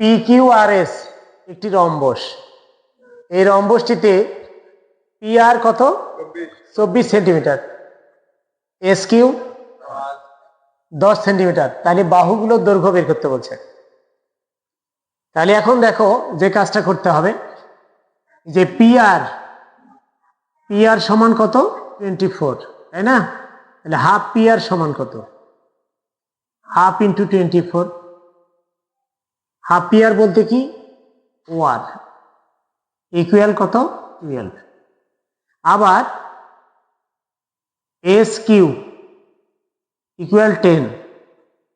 P Q R S একটি rhombus. এই রম্বসটিতে পি আর কত? চব্বিশ সেন্টিমিটার। এস কিউ দশ সেন্টিমিটার। তাহলে বাহুগুলোর দৈর্ঘ্য বের করতে বলছে। তাহলে এখন দেখো যে কাজটা করতে হবে। যে পি আর পি আর সমান কত? টোয়েন্টি ফোর, তাই না? তাহলে হাফ পি আর সমান কত? Half into twenty four. Half আর বলতে কি? ওয়ান ইকুয়াল কত? টুয়েলভ আবার এস কিউ ইকুয়াল টেন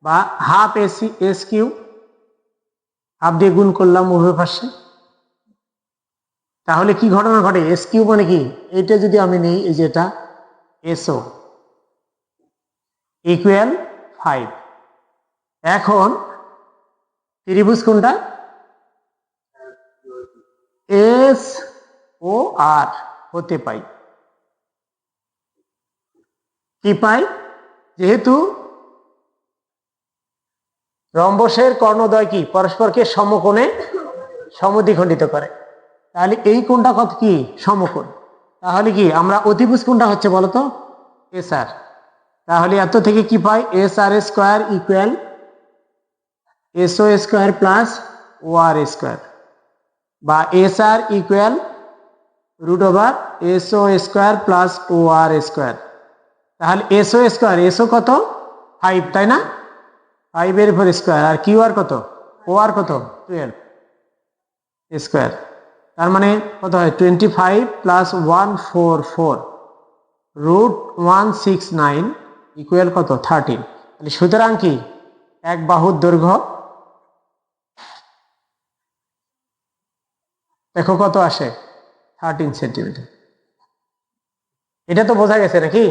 বা half AC S Q half দিয়ে গুণ করলাম উভয় পাশে। তাহলে কি ঘটনা ঘটে? এস কিউ মানে কি? এটা যদি আমি নিই, এই যেটা এসও ইকুয়াল ফাইভ এখন ত্রিভুজ কোনটা এস ও আর হতে পাই। কি পাই? যেহেতু রম্বসের কর্ণদ্বয় কি? পরস্পরকে সমকোণে সমদ্বিখণ্ডিত করে। তাহলে এই কোণটা কত কি? সমকোণ। তাহলে কি আমরা অতিভুজ কোণটা হচ্ছে বলতো? S R. তাহলে এত থেকে কি পাই? S R square equal SO square plus O R square বা S R equal root over SO square plus O R square তাহলে এসও স্কোয়ার এসও কত? ফাইভ তাই না? ফাইভের উপর স্কোয়ার আর কিউ আর কত? ও আর কত টুয়েলভ স্কোয়ার তার মানে কত হয়? Twenty five plus one four four root one six nine equal কত? থার্টিন তাহলে সুতরাং কি? এক বাহুর দৈর্ঘ্য দেখো কত আসে থার্টিন সেন্টিমিটার এটা তো বোঝা গেছে নাকি?